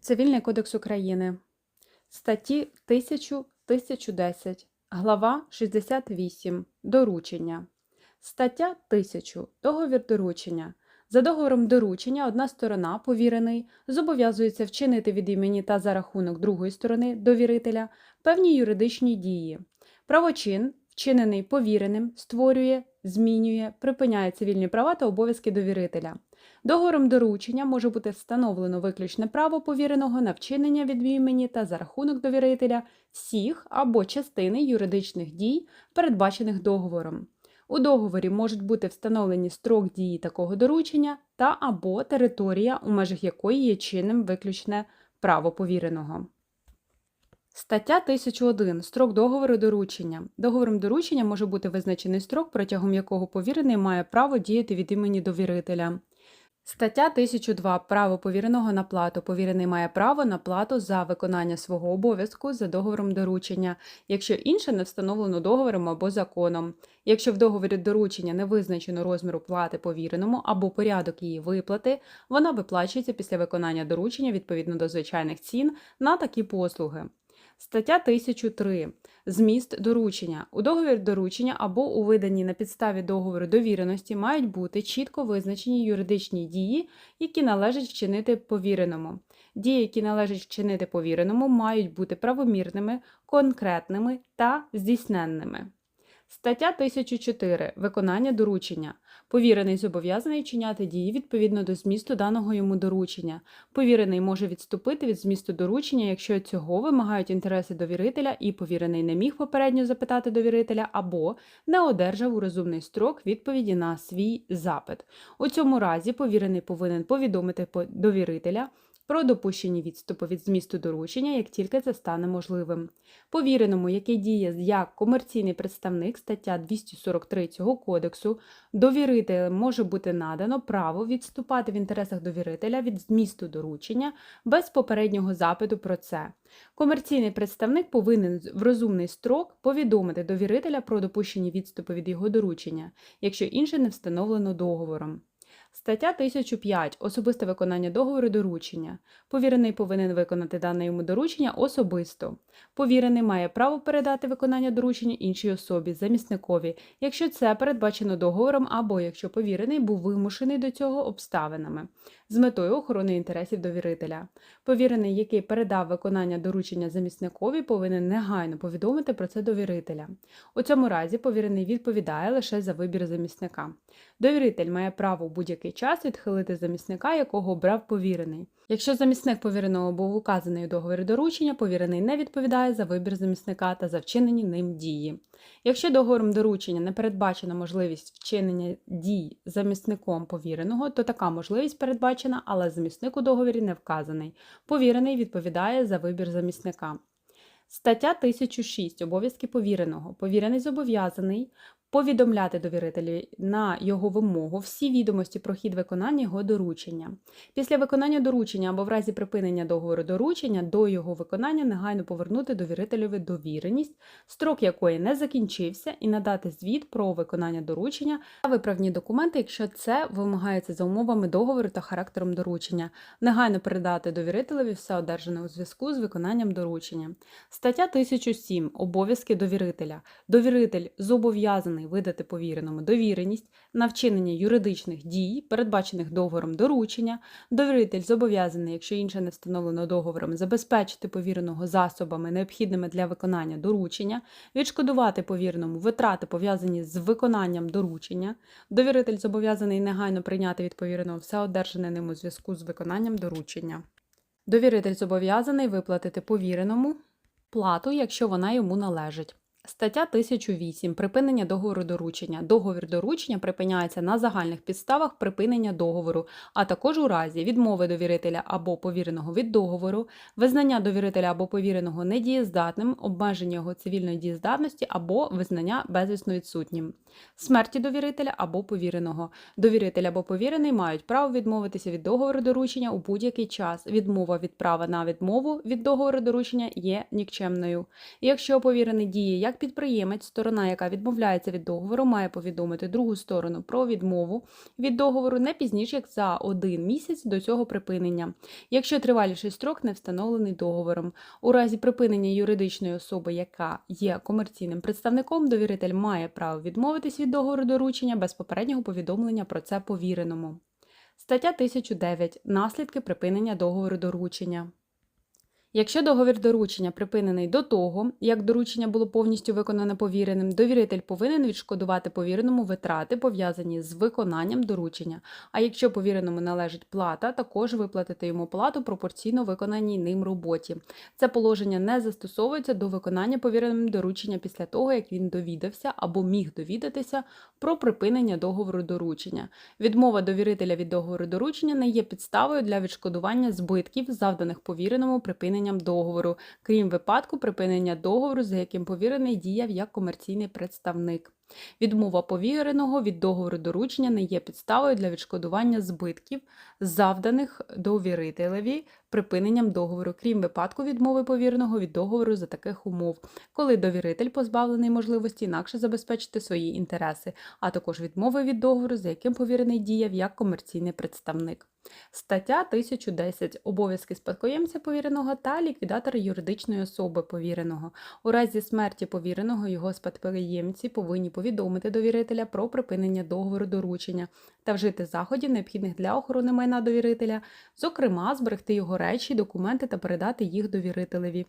Цивільний кодекс України. Статті 1000-1010. Глава 68. Доручення. Стаття 1000. Договір доручення. За договором доручення одна сторона, повірений, зобов'язується вчинити від імені та за рахунок другої сторони, довірителя, певні юридичні дії. Правочин, вчинений повіреним, створює, змінює, припиняє цивільні права та обов'язки довірителя. Договором доручення може бути встановлено виключне право повіреного на вчинення від імені та за рахунок довірителя всіх або частини юридичних дій, передбачених договором. У договорі можуть бути встановлені строк дії такого доручення та або територія, у межах якої є чинним виключне право повіреного. Стаття 1001. Строк договору доручення. Договором доручення може бути визначений строк, протягом якого повірений має право діяти від імені довірителя. Стаття 1002. Право повіреного на плату. Повірений має право на плату за виконання свого обов'язку за договором доручення, якщо інше не встановлено договором або законом. Якщо в договорі доручення не визначено розміру плати повіреному або порядок її виплати, вона виплачується після виконання доручення відповідно до звичайних цін на такі послуги. Стаття 1003. Зміст доручення. У договір доручення або у виданні на підставі договору довіреності мають бути чітко визначені юридичні дії, які належить вчинити повіреному. Дії, які належить вчинити повіреному, мають бути правомірними, конкретними та здійсненними. Стаття 1004. Виконання доручення. Повірений зобов'язаний вчиняти дії відповідно до змісту даного йому доручення. Повірений може відступити від змісту доручення, якщо цього вимагають інтереси довірителя, і повірений не міг попередньо запитати довірителя або не одержав у розумний строк відповіді на свій запит. У цьому разі повірений повинен повідомити довірителя. Про допущені відступи від змісту доручення, як тільки це стане можливим. Повіреному, який діє як комерційний представник, стаття 243 цього кодексу, довірителем може бути надано право відступати в інтересах довірителя від змісту доручення без попереднього запиту про це. Комерційний представник повинен в розумний строк повідомити довірителя про допущені відступи від його доручення, якщо інше не встановлено договором. Стаття 1005. Особисте виконання договору доручення. Повірений повинен виконати дане йому доручення особисто. Повірений має право передати виконання доручення іншій особі, замісникові, якщо це передбачено договором або якщо повірений був вимушений до цього обставинами з метою охорони інтересів довірителя. Повірений, який передав виконання доручення замісникові, повинен негайно повідомити про це довірителя. У цьому разі повірений відповідає лише за вибір замісника. Довіритель має право у будь-який час відхилити замісника, якого обрав повірений. Якщо замісник повіреного був указаний у договорі доручення, повірений не відповідає за вибір замісника та за вчинені ним дії. Якщо договором доручення не передбачена можливість вчинення дій замісником повіреного, то така можливість передбачена, але замісник у договорі не вказаний. Повірений відповідає за вибір замісника. Стаття 1006. Обов'язки повіреного. Повірений зобов'язаний повідомляти довірителю на його вимогу всі відомості про хід виконання його доручення. Після виконання доручення або в разі припинення договору доручення до його виконання негайно повернути довірителеві довіреність, строк якої не закінчився, і надати звіт про виконання доручення та виправні документи, якщо це вимагається за умовами договору та характером доручення, негайно передати довірителеві все одержане у зв'язку з виконанням доручення. Стаття 1007. Обов'язки довірителя. Довіритель зобов'язаний видати повіреному довіреність на вчинення юридичних дій, передбачених договором доручення. Довіритель зобов'язаний, якщо інше не встановлено договором, забезпечити повіреного засобами, необхідними для виконання доручення, відшкодувати повіреному витрати, пов'язані з виконанням доручення. Довіритель зобов'язаний негайно прийняти від повіреного все одержане ним у зв'язку з виконанням доручення. Довіритель зобов'язаний виплатити повіреному плату, якщо вона йому належить. Стаття 1008. Припинення договору доручення. Договір доручення припиняється на загальних підставах припинення договору, а також у разі відмови довірителя або повіреного від договору, визнання довірителя або повіреного недієздатним, обмеження його цивільної дієздатності або визнання безвісно відсутнім, смерті довірителя або повіреного. Довіритель або повірений мають право відмовитися від договору доручення у будь-який час. Відмова від права на відмову від договору доручення є нікчемною. Якщо повірений діє як як підприємець, сторона, яка відмовляється від договору, має повідомити другу сторону про відмову від договору не пізніше як за один місяць до цього припинення, якщо триваліший строк не встановлений договором. У разі припинення юридичної особи, яка є комерційним представником, довіритель має право відмовитись від договору доручення без попереднього повідомлення про це повіреному. Стаття 1009. Наслідки припинення договору доручення. Якщо договір доручення припинений до того, як доручення було повністю виконане повіреним, довіритель повинен відшкодувати повіреному витрати, пов'язані з виконанням доручення. А якщо повіреному належить плата, також виплатити йому плату пропорційно виконаній ним роботі. Це положення не застосовується до виконання повіреним доручення після того, як він довідався або міг довідатися про припинення договору доручення. Відмова довірителя від договору доручення не є підставою для відшкодування збитків, завданих повіреному припиненням договору, крім випадку припинення договору, за яким повірений діяв як комерційний представник. Відмова повіреного від договору доручення не є підставою для відшкодування збитків, завданих довірителеві припиненням договору, крім випадку відмови повіреного від договору за таких умов, коли довіритель позбавлений можливості інакше забезпечити свої інтереси, а також відмови від договору, за яким повірений діяв як комерційний представник. Стаття 1010. Обов'язки спадкоємця повіреного та ліквідатора юридичної особи повіреного. У разі смерті повіреного його спадкоємці повинні повідомити довірителя про припинення договору доручення та вжити заходів, необхідних для охорони майна довірителя, зокрема, зберегти його речі, документи та передати їх довірителеві.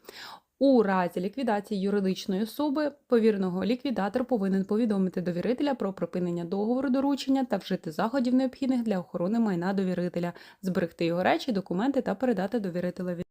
У разі ліквідації юридичної особи повірного ліквідатор повинен повідомити довірителя про припинення договору доручення та вжити заходів, необхідних для охорони майна довірителя, зберегти його речі, документи та передати довірителеві.